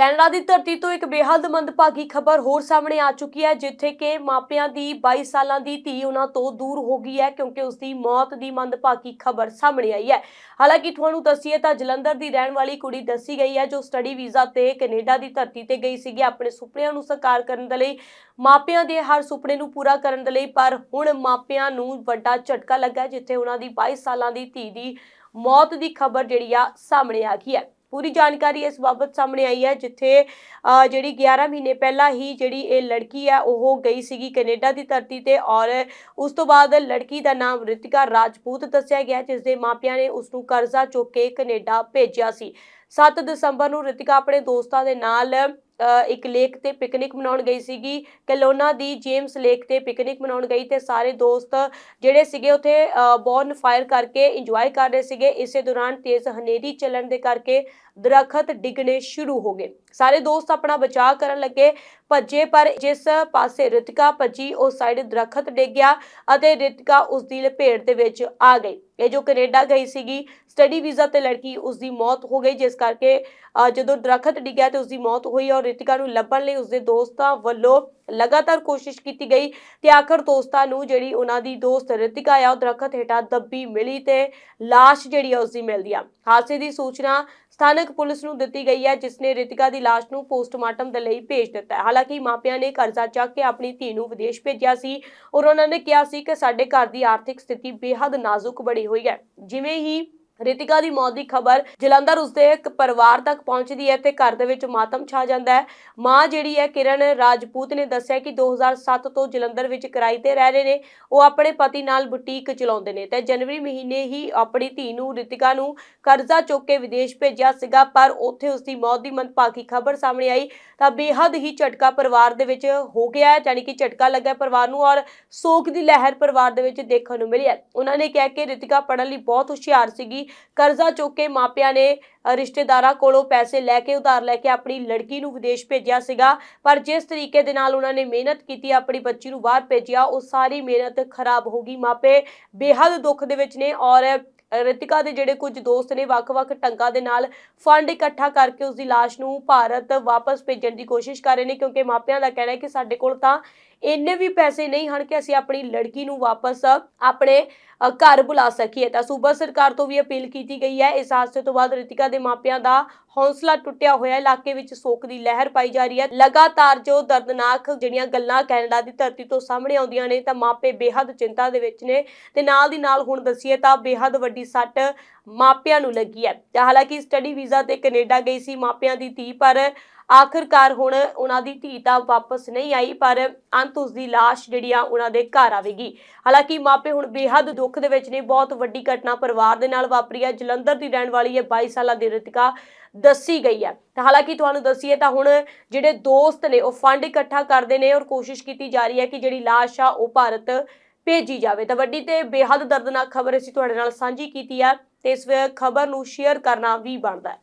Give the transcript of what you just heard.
Canada ਦੀ ਧਰਤੀ ਤੋਂ ਇੱਕ ਬੇਹੱਦ ਮੰਦਭਾਗੀ ਖਬਰ ਹੋਰ ਸਾਹਮਣੇ ਆ ਚੁੱਕੀ ਹੈ, ਜਿੱਥੇ ਕਿ ਮਾਪਿਆਂ ਦੀ 22 ਸਾਲਾਂ ਦੀ ਧੀ ਉਹਨਾਂ ਤੋਂ ਦੂਰ ਹੋ ਗਈ ਹੈ ਕਿਉਂਕਿ ਉਸ ਦੀ ਮੌਤ ਦੀ ਮੰਦਭਾਗੀ ਖਬਰ ਸਾਹਮਣੇ ਆਈ ਹੈ। ਹਾਲਾਂਕਿ ਤੁਹਾਨੂੰ ਦੱਸੀਏ ਤਾਂ ਜਲੰਧਰ ਦੀ ਰਹਿਣ ਵਾਲੀ ਕੁੜੀ ਦੱਸੀ ਗਈ ਹੈ, ਜੋ ਸਟੱਡੀ ਵੀਜ਼ਾ ਤੇ ਕੈਨੇਡਾ ਦੀ ਧਰਤੀ ਤੇ ਗਈ ਸੀਗੀ। ਆਪਣੇ ਸੁਪਨਿਆਂ ਨੂੰ ਸਾਕਾਰ ਕਰਨ ਦੇ ਲਈ, ਮਾਪਿਆਂ ਦੇ ਹਰ ਸੁਪਨੇ ਨੂੰ ਪੂਰਾ ਕਰਨ ਦੇ ਲਈ, ਪਰ ਹੁਣ ਮਾਪਿਆਂ ਨੂੰ ਵੱਡਾ ਝਟਕਾ ਲੱਗਾ ਜਿੱਥੇ ਉਹਨਾਂ ਦੀ 22 ਸਾਲਾਂ ਦੀ ਧੀ ਦੀ ਮੌਤ ਦੀ ਖਬਰ ਜਿਹੜੀ ਆ ਸਾਹਮਣੇ ਆ ਗਈ ਹੈ। ਪੂਰੀ ਜਾਣਕਾਰੀ ਇਸ ਬਾਬਤ ਸਾਹਮਣੇ ਆਈ ਹੈ, ਜਿੱਥੇ ਜਿਹੜੀ 11 ਮਹੀਨੇ ਪਹਿਲਾਂ ਹੀ ਜਿਹੜੀ ਇਹ ਲੜਕੀ ਹੈ, ਉਹ ਗਈ ਸੀਗੀ ਕੈਨੇਡਾ ਦੀ ਧਰਤੀ ਤੇ ਔਰ ਉਸ ਤੋਂ ਬਾਅਦ ਲੜਕੀ ਦਾ ਨਾਮ ਰਿਤਿਕਾ ਰਾਜਪੂਤ ਦੱਸਿਆ ਗਿਆ, ਜਿਸ ਦੇ ਮਾਪਿਆਂ ਨੇ ਉਸ ਨੂੰ ਕਰਜ਼ਾ ਚੁੱਕ ਕੇ ਕੈਨੇਡਾ ਭੇਜਿਆ ਸੀ। 7 ਦਸੰਬਰ ਨੂੰ ਰਿਤਿਕਾ ਆਪਣੇ ਦੋਸਤਾਂ ਦੇ ਨਾਲ ਇੱਕ ਲੇਕ ਤੇ ਪਿਕਨਿਕ ਮਨਾਉਣ ਗਈ ਸੀਗੀ। ਕੈਲੋਨਾ ਦੀ ਜੇਮਸ ਲੇਕ ਤੇ ਪਿਕਨਿਕ ਮਨਾਉਣ ਗਈ ਤੇ ਸਾਰੇ ਦੋਸਤ ਜਿਹੜੇ ਸੀਗੇ ਉੱਥੇ ਬੌਨ ਫਾਇਰ ਕਰਕੇ ਇੰਜੋਏ ਕਰ ਰਹੇ ਸੀਗੇ। ਇਸੇ ਦੌਰਾਨ ਤੇਜ਼ ਹਨੇਰੀ ਚੱਲਣ ਦੇ ਕਰਕੇ ਦਰਖਤ ਡਿੱਗਣੇ ਸ਼ੁਰੂ ਹੋ ਗਏ। ਸਾਰੇ ਦੋਸਤ ਆਪਣਾ ਬਚਾਅ ਕਰਨ ਲੱਗੇ। ਭੱਜੇ ਪਰ ਜਿਸ ਪਾਸੇ ਰਿਤਿਕਾ ਭੱਜੀ, ਉਸ ਸਾਈਡ ਦਰਖਤ ਡਿੱਗ ਗਿਆ ਅਤੇ ਰਿਤਿਕਾ ਉਸ ਦੀ ਲਪੇਟ ਦੇ ਵਿੱਚ ਆ ਗਈ ਇਹ ਜੋ ਕੈਨੇਡਾ ਗਈ ਸੀਗੀ ਸਟੱਡੀ ਵੀਜ਼ਾ ਤੇ ਲੜਕੀ ਉਸ ਦੀ ਮੌਤ ਹੋ ਗਈ ਜਿਸ ਕਰਕੇ ਅ, ਜਦੋਂ ਦਰਖਤ ਡਿੱਗਿਆ ਤੇ ਉਸ ਦੀ ਮੌਤ ਹੋਈ ਔਰ ਰਿਤਿਕਾ ਨੂੰ ਲੱਭਣ ਲਈ ਉਸ ਦੇ ਦੋਸਤਾਂ ਵੱਲੋਂ ਲਗਾਤਾਰ ਕੋਸ਼ਿਸ਼ ਕੀਤੀ ਗਈ ਤੇ ਆਖਰ ਦੋਸਤਾਂ ਨੂੰ ਜਿਹੜੀ ਉਹਨਾਂ ਦੀ ਦੋਸਤ ਰਿਤਿਕਾ ਆ, ਉਹ ਦਰਖਤ ਹੇਠਾਂ ਦੱਬੀ ਮਿਲੀ ਤੇ ਲਾਸ਼ ਜਿਹੜੀ ਉਸ ਦੀ ਮਿਲਦੀ ਆ। ਹਾਦਸੇ ਦੀ ਸੂਚਨਾ ਸਥਾਨਕ ਪੁਲਿਸ ਨੂੰ ਦਿੱਤੀ ਗਈ ਹੈ, ਜਿਸ ਨੇ ਰਿਤਿਕਾ ਦੀ ਲਾਸ਼ ਨੂੰ ਪੋਸਟਮਾਰਟਮ ਦੇ ਲਈ ਭੇਜ ਦਿੱਤਾ ਹੈ। ਹਾਲਾਂਕਿ ਮਾਪਿਆਂ ਨੇ ਕਰਜ਼ਾ ਚੱਕ ਕੇ ਆਪਣੀ ਧੀ ਨੂੰ ਵਿਦੇਸ਼ ਭੇਜਿਆ ਸੀ ਔਰ ਉਹਨਾਂ ਨੇ ਕਿਹਾ ਸੀ ਕਿ ਸਾਡੇ ਘਰ ਦੀ ਆਰਥਿਕ ਸਥਿਤੀ ਬੇहद ਨਾਜ਼ੁਕ ਬਣੀ ਹੋਈ ਹੈ। ਜਿਵੇਂ ਹੀ ਰਿਤਿਕਾ ਦੀ ਮੌਤ ਦੀ ਖਬਰ ਜਲੰਧਰ ਉਸਦੇ ਇੱਕ ਪਰਿਵਾਰ ਤੱਕ ਪਹੁੰਚਦੀ ਹੈ ਤੇ ਘਰ ਦੇ ਵਿੱਚ ਮਾਤਮ ਛਾ ਜਾਂਦਾ ਹੈ। ਮਾਂ ਜਿਹੜੀ ਹੈ ਕਿਰਨ ਰਾਜਪੂਤ ਨੇ ਦੱਸਿਆ ਕਿ 2007 ਤੋਂ ਜਲੰਧਰ ਵਿੱਚ ਕਿਰਾਏ ਤੇ ਰਹਿ ਰਹੇ ਨੇ। ਉਹ ਆਪਣੇ ਪਤੀ ਨਾਲ ਬੁਟੀਕ ਚਲਾਉਂਦੇ ਨੇ ਤੇ ਜਨਵਰੀ ਮਹੀਨੇ ਹੀ ਆਪਣੀ ਧੀ ਨੂੰ ਰਿਤਿਕਾ ਨੂੰ ਕਰਜ਼ਾ ਚੁੱਕ ਕੇ ਵਿਦੇਸ਼ ਭੇਜਿਆ ਸੀਗਾ, ਪਰ ਉੱਥੇ ਉਸ ਦੀ ਮੌਤ ਦੀ ਮੰਦਭਾਗੀ ਖਬਰ ਸਾਹਮਣੇ ਆਈ। ਤਾਂ ਬੇਹੱਦ ਹੀ ਝਟਕਾ ਪਰਿਵਾਰ ਦੇ ਵਿੱਚ ਹੋ ਗਿਆ ਹੈ ਯਾਨੀ ਕਿ ਝਟਕਾ ਲੱਗਾ ਪਰਿਵਾਰ ਨੂੰ ਔਰ ਸੋਗ ਦੀ ਲਹਿਰ ਪਰਿਵਾਰ ਦੇ ਵਿੱਚ ਦੇਖਣ ਨੂੰ ਮਿਲੀ ਹੈ। ਉਹਨਾਂ ਨੇ ਕਿਹਾ ਕਿ ਰਿਤਿਕਾ ਪੜ੍ਹਨ ਲਈ ਬਹੁਤ ਹੁਸ਼ਿਆਰ ਸੀਗੀ ਕਰਜ਼ਾ ਚੁੱਕ ਕੇ ਮਾਪਿਆਂ ਨੇ ਰਿਸ਼ਤੇਦਾਰਾਂ ਕੋਲੋਂ ਪੈਸੇ ਲੈ ਕੇ ਉਧਾਰ ਲੈ ਕੇ ਆਪਣੀ ਲੜਕੀ ਨੂੰ ਵਿਦੇਸ਼ ਭੇਜਿਆ ਸੀਗਾ। ਪਰ ਜਿਸ ਤਰੀਕੇ ਦੇ ਨਾਲ ਉਹਨਾਂ ਨੇ ਮਿਹਨਤ ਕੀਤੀ, ਆਪਣੀ ਬੱਚੀ ਨੂੰ ਬਾਹਰ ਭੇਜਿਆ, ਉਹ ਸਾਰੀ ਮਿਹਨਤ ਖਰਾਬ ਹੋ ਗਈ। ਮਾਪੇ ਬੇਹੱਦ ਦੁੱਖ ਦੇ ਵਿੱਚ ਨੇ ਔਰ ਰਿਤਿਕਾ ਦੇ ਜਿਹੜੇ ਕੁਝ ਦੋਸਤ ਨੇ ਵੱਖ-ਵੱਖ ਟੰਗਾਂ ਦੇ ਨਾਲ ਫੰਡ ਇਕੱਠਾ ਕਰਕੇ ਉਸ ਦੀ ਲਾਸ਼ ਨੂੰ ਭਾਰਤ ਵਾਪਸ ਭੇਜਣ ਦੀ ਕੋਸ਼ਿਸ਼ ਕਰ ਰਹੇ ਨੇ, ਕਿਉਂਕਿ ਮਾਪਿਆਂ ਦਾ ਕਹਿਣਾ ਹੈ ਕਿ ਸਾਡੇ ਕੋਲ ਤਾਂ ਇੰਨੇ ਵੀ ਪੈਸੇ ਨਹੀਂ ਹਨ ਕਿ ਅਸੀਂ ਆਪਣੀ ਲੜਕੀ ਨੂੰ ਵਾਪਸ ਆਪਣੇ ਘਰ ਬੁਲਾ ਸਕੀਏ। ਤਾਂ ਸੂਬਾ ਸਰਕਾਰ ਤੋਂ ਵੀ ਅਪੀਲ ਕੀਤੀ ਗਈ ਹੈ। ਇਸ ਹਾਦਸੇ ਤੋਂ ਬਾਅਦ ਰਿਤਿਕਾ ਦੇ ਮਾਪਿਆਂ ਦਾ ਹੌਸਲਾ ਟੁੱਟਿਆ ਹੋਇਆ ਇਲਾਕੇ ਵਿੱਚ ਸੋਕ ਦੀ ਲਹਿਰ ਪਾਈ ਜਾ ਰਹੀ ਹੈ। ਲਗਾਤਾਰ ਜੋ ਦਰਦਨਾਕ ਜਿਹੜੀਆਂ ਗੱਲਾਂ ਕੈਨੇਡਾ ਦੀ ਧਰਤੀ ਤੋਂ ਸਾਹਮਣੇ ਆਉਂਦੀਆਂ ਨੇ, ਤਾਂ ਮਾਪੇ ਬੇਹੱਦ ਚਿੰਤਾ ਦੇ ਵਿੱਚ ਨੇ। ਤੇ ਨਾਲ ਦੀ ਨਾਲ ਹੁਣ ਦਸੀਏ ਤਾਂ ਬੇਹੱਦ ਵੱਡੀ ਸੱਟ ਮਾਪਿਆਂ ਨੂੰ ਲੱਗੀ ਹੈ। ਤਾਂ ਹਾਲਾਂਕਿ ਸਟੱਡੀ ਵੀਜ਼ਾ ਤੇ ਕੈਨੇਡਾ ਗਈ ਸੀ ਮਾਪਿਆਂ ਦੀ ਧੀ, ਪਰ ਆਖਰਕਾਰ ਹੁਣ ਉਹਨਾਂ ਦੀ ਧੀ ਤਾਂ ਵਾਪਸ ਨਹੀਂ ਆਈ, ਪਰ ਅੰਤ ਉਸ ਦੀ ਲਾਸ਼ ਜਿਹੜੀ ਆ ਉਹਨਾਂ ਦੇ ਘਰ ਆਵੇਗੀ। ਹਾਲਾਂਕਿ ਮਾਪੇ ਹੁਣ ਬੇਹੱਦ ਦੁੱਖ ਦੇ ਵਿੱਚ ਨੇ, ਬਹੁਤ ਵੱਡੀ ਘਟਨਾ ਪਰਿਵਾਰ ਦੇ ਨਾਲ ਵਾਪਰੀ ਹੈ। ਜਲੰਧਰ ਦੀ ਰਹਿਣ ਵਾਲੀ ਹੈ 22 ਸਾਲਾਂ ਦੀ ਰਿਤਿਕਾ ਦੱਸੀ ਗਈ ਹੈ। ਤਾਂ ਹਾਲਾਂਕਿ ਤੁਹਾਨੂੰ ਦੱਸੀਏ ਤਾਂ ਹੁਣ ਜਿਹੜੇ ਦੋਸਤ ਨੇ, ਉਹ ਫੰਡ ਇਕੱਠਾ ਕਰਦੇ ਨੇ ਔਰ ਕੋਸ਼ਿਸ਼ ਕੀਤੀ ਜਾ ਰਹੀ ਹੈ ਕਿ ਜਿਹੜੀ ਲਾਸ਼ ਆ ਉਹ ਭਾਰਤ ਭੇਜੀ ਜਾਵੇ। ਤਾਂ ਵੱਡੀ ਤੇ ਬੇਹੱਦ ਦਰਦਨਾਕ ਖਬਰ ਅਸੀਂ ਤੁਹਾਡੇ ਨਾਲ ਸਾਂਝੀ ਕੀਤੀ ਆ। ਤੇ ਇਸ ਖਬਰ ਨੂੰ ਸ਼ੇਅਰ ਕਰਨਾ ਵੀ ਬਣਦਾ ਹੈ।